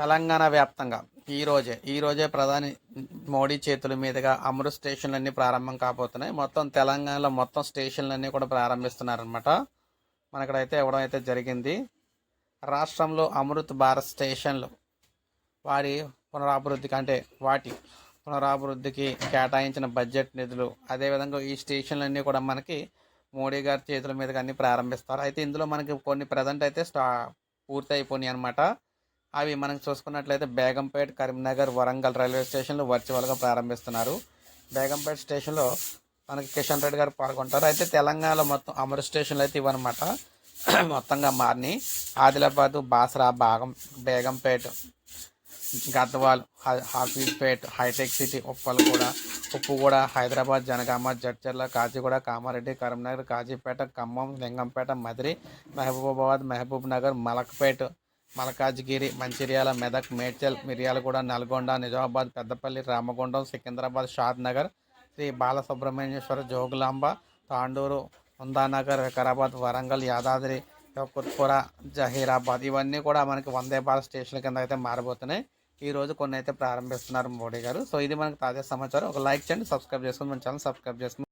తెలంగాణ వ్యాప్తంగా ఈరోజే ఈరోజే ప్రధాని మోడీ చేతుల మీదుగా అమృత్ స్టేషన్లన్నీ ప్రారంభం కాబోతున్నాయి. మొత్తం తెలంగాణలో మొత్తం స్టేషన్లన్నీ కూడా ప్రారంభిస్తున్నారనమాట మనకడైతే ఇవ్వడం అయితే జరిగింది. రాష్ట్రంలో అమృత్ భారత్ స్టేషన్లు వారి పునరాభివృద్ధికి అంటే వాటి పునరాభివృద్ధికి కేటాయించిన బడ్జెట్ నిధులు అదేవిధంగా ఈ స్టేషన్లన్నీ కూడా మనకి మోడీ గారి చేతుల మీదుగా అన్ని ప్రారంభిస్తారు. అయితే ఇందులో మనకి కొన్ని ప్రజెంట్ అయితే స్టా పూర్తి అయిపోయినాయి అనమాట అవి మనం చూసుకున్నట్లయితే బేగంపేట్ కరీంనగర్ వరంగల్ రైల్వే స్టేషన్లు వర్చువల్గా ప్రారంభిస్తున్నారు. బేగంపేట్ స్టేషన్లో మనకి కిషన్ రెడ్డి గారు పాల్గొంటారు. అయితే తెలంగాణలో మొత్తం అమరు స్టేషన్లు అయితే ఇవన్నమాట మొత్తంగా మారినాయి. ఆదిలాబాదు బాసరా భాగం బేగంపేట్ గద్వాల్ హాఫీపేట్ హాఫీజ్పేట్ హైటెక్ సిటీ ఉప్పలగూడ ఉప్పుగూడ హైదరాబాద్ జనగామ జడ్చర్ల కాజీగూడ కామారెడ్డి కరీంనగర్ కాజీపేట ఖమ్మం లింగంపేట మదిరి మహబూబాబాద్ మహబూబ్ నగర్ మలక్పేట్ మలకాజ్గిరి మంచిర్యాల మెదక్ మేడ్చల్ మిర్యాలగూడ నల్గొండ నిజామాబాద్ పెద్దపల్లి రామగుండం సికింద్రాబాద్ షాద్ నగర్ శ్రీ బాలసుబ్రహ్మణ్యేశ్వర జోగులాంబ తాండూరు ఉందానగర్ వికారాబాద్ వరంగల్ యాదాద్రి కుత్పుర జహీరాబాద్ ఇవన్నీ కూడా మనకి వందే భారత్ స్టేషన్ కింద అయితే మారబోతున్నాయి. ఈ రోజు కొన్ని అయితే ప్రారంభిస్తున్నారు మోడీ గారు. సో ఇది మనకు తాజా సమాచారం. ఒక లైక్ చేయండి సబ్స్క్రైబ్ చేసుకుని మన ఛానల్ సబ్స్క్రైబ్ చేసుకుని